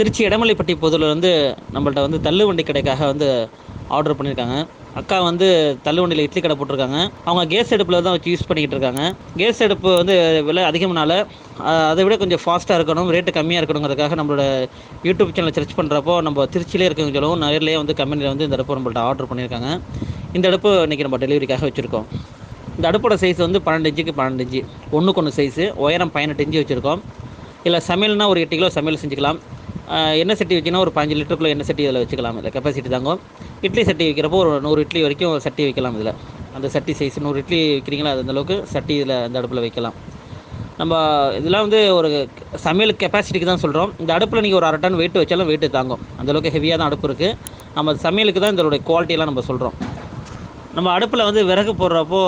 திருச்சி இடமலைப்பட்டி பொதுவில் வந்து நம்மள்ட்ட வந்து தள்ளுவண்டி கடைக்காக வந்து ஆர்டர் பண்ணியிருக்காங்க அக்கா வந்து தள்ளுவண்டியில் இட்லி கடை போட்டிருக்காங்க. அவங்க கேஸ் அடுப்பில் தான் வச்சு யூஸ் பண்ணிக்கிட்டு இருக்காங்க. கேஸ் அடுப்பு வந்து விலை அதிகம்னால அதை விட கொஞ்சம் ஃபாஸ்ட்டாக இருக்கணும் ரேட்டு கம்மியாக இருக்கணுங்கிறதுக்காக நம்மளோட யூடியூப் சேனல் சர்ச் பண்ணுறப்போ நம்ம திருச்சியிலே இருக்கவங்க சொல்லவும். நேரிலேயே வந்து கம்பெனியில் வந்து இந்த அடுப்பு நம்மள்ட்ட ஆர்டர் பண்ணியிருக்காங்க இந்த அடுப்பு இன்றைக்கி நம்ம டெலிவரிக்காக வச்சுருக்கோம். இந்த அடுப்போட சைஸ் வந்து பன்னெண்டு இஞ்சுக்கு பன்னெண்டு இன்ச்சு ஒன்றுக்கு ஒன்று சைஸு உயரம் பதினெட்டு இன்ச்சு வச்சுருக்கோம். இல்லை சமையல்னால் ஒரு எட்டு கிலோ சமையல் செஞ்சுக்கலாம். எண்ணெய் சட்டி வைக்கணும் ஒரு பாஞ்சு லிட்டருக்குள்ள எண்ணெய் சட்டி இதில் வச்சுக்கலாம் இல்லை கெப்பாசிட்டி தாங்கும். இட்லி சட்டி வைக்கிறப்போ ஒரு நூறு இட்லி வரைக்கும் சட்டி வைக்கலாம் இதில். அந்த சட்டி சைஸ் நூறு இட்லி வைக்கிறீங்களா அது அந்த அளவுக்கு சட்டி இதில் அந்த அடுப்பில் வைக்கலாம். நம்ம இதெல்லாம் வந்து ஒரு சமையல் கெப்பாசிட்டிக்கு தான் சொல்கிறோம் இந்த அடுப்பில் நீங்கள் ஒரு அரை டன் வெயிட் வச்சாலும் வெயிட்டு தாங்கும். அந்தளவுக்கு ஹெவியாக தான் அடுப்பு இருக்குது நம்ம சமையலுக்கு தான் இதோடைய குவாலிட்டியெல்லாம் நம்ம சொல்கிறோம் நம்ம அடுப்பில் வந்து விறகு போடுறப்போ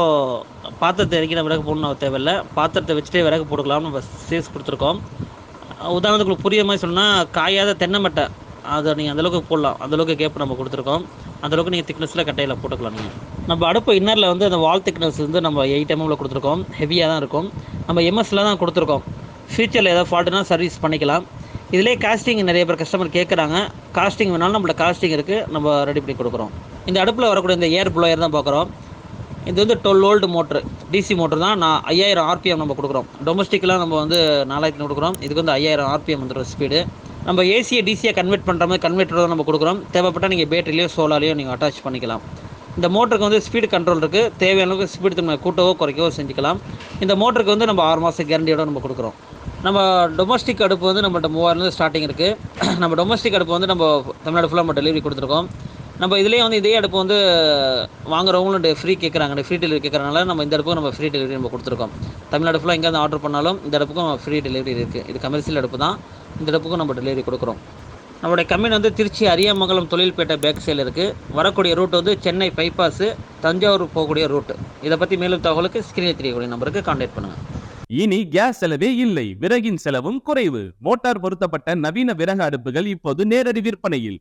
பாத்திரத்தை இறக்கி நம்ம விறகு போடணும் தேவையில்லை. பாத்திரத்தை வச்சுட்டே விறகு போட்டுக்கலாம் நம்ம சேஸ் கொடுத்துருக்கோம். உதாரணத்துக்கு புரிய மாதிரி சொன்னால் காயாத தென்னை மட்டை. அதை நீங்கள் அந்தளவுக்கு போடலாம். அந்தளவுக்கு கேப் நம்ம கொடுத்துருக்கோம். அந்தளவுக்கு நீங்கள் திக்னஸில் கட்டையில் போட்டுக்கலாம் நீங்கள் நம்ம அடுப்பு இன்னரில் வந்து அந்த வால் திக்னஸ் வந்து நம்ம எயிட் எம்எம்ல கொடுத்துருக்கோம். ஹெவியாக தான் இருக்கும். நம்ம எம்எஸ்ல தான் கொடுத்துருக்கோம். ஃபியூச்சரில் ஏதாவது ஃபால்ட்டுனா சர்வீஸ் பண்ணிக்கலாம். இதிலே காஸ்டிங் நிறைய பேர் கஸ்டமர் கேட்குறாங்க காஸ்டிங் வேணாலும் நம்மளோட காஸ்டிங் இருக்குது நம்ம ரெடி பண்ணி கொடுக்குறோம். இந்த அடுப்பில் வரக்கூடிய இந்த ஏர் ப்ளோயர் தான் பார்க்குறோம். இது வந்து twelve old motor DC motor தான். நான் ஐயாயிரம் ஆர்பிஎம் நம்ம கொடுக்குறோம். டொமஸ்டிக்லாம் நம்ம வந்து நாலாயிரத்து கொடுக்குறோம். இதுக்கு வந்து ஐயாயிரம் ஆர்பிஎம் வந்துடும் ஸ்பீடு நம்ம ஏசியை டிசியை கன்வெர்ட் பண்ணுற மாதிரி கன்வெர்ட்டர் தான் நம்ம கொடுக்குறோம். தேவைப்பட்டால் நீங்கள் பேட்டரிலையோ சோலாலையோ நீங்கள் அட்டாச் பண்ணிக்கலாம். இந்த மோட்டருக்கு வந்து ஸ்பீடு கண்ட்ரோல் இருக்குது தேவையான அளவுக்கு ஸ்பீடு நம்ம கூட்டவோ குறைக்கவோ செஞ்சுக்கலாம். இந்த மோட்டருக்கு வந்து நம்ம ஆறு மாதம் கேரண்டியோட நம்ம கொடுக்குறோம். நம்ம டொமஸ்டிக் அடுப்பு வந்து நம்மள்ட்ட மூவாயிரம் ஸ்டார்டிங் இருக்குது நம்ம டொமஸ்டிக் அடுப்பு வந்து நம்ம தமிழ்நாடு ஃபுல்லாக நம்ம டெலிவரி கொடுத்துருக்கோம். நம்ம இதுலேயே வந்து இதே அடுப்பு வந்து வாங்குறவங்களும் ஃப்ரீ கேட்குறாங்க ஃப்ரீ டெலிவரி கேட்குறனால நம்ம இந்த அடுப்புக்கு நம்ம ஃப்ரீ டெலிவரி நம்ம கொடுத்துருக்கோம். தமிழ்நாடு ஃபுல்லாக எங்கேருந்து ஆர்டர் பண்ணாலும் இந்த அடுப்புக்கும் ஃப்ரீ டெலிவரி இருக்குது இது கமர்ஷியல் அடுப்பு தான். இந்த அடுப்புக்கும் நம்ம டெலிவரி கொடுக்குறோம். நம்மளுடைய கம்பெனி வந்து திருச்சி அரியமங்கலம் தொழில்பேட்டை பேக் சைடில் இருக்குது வரக்கூடிய ரூட் வந்து சென்னை பைபாஸு தஞ்சாவூர் போகக்கூடிய ரூட் இதை பற்றி மேலும் தகவலுக்கு ஸ்க்ரீனில் தெரியக்கூடிய நம்பருக்கு கான்டாக்ட் பண்ணுங்கள் இனி கேஸ் செலவே இல்லை. விறகின் செலவும் குறைவு. மோட்டார் பொருத்தப்பட்ட நவீன விறகு அடுப்புகள் இப்போது நேரடி விற்பனையில்.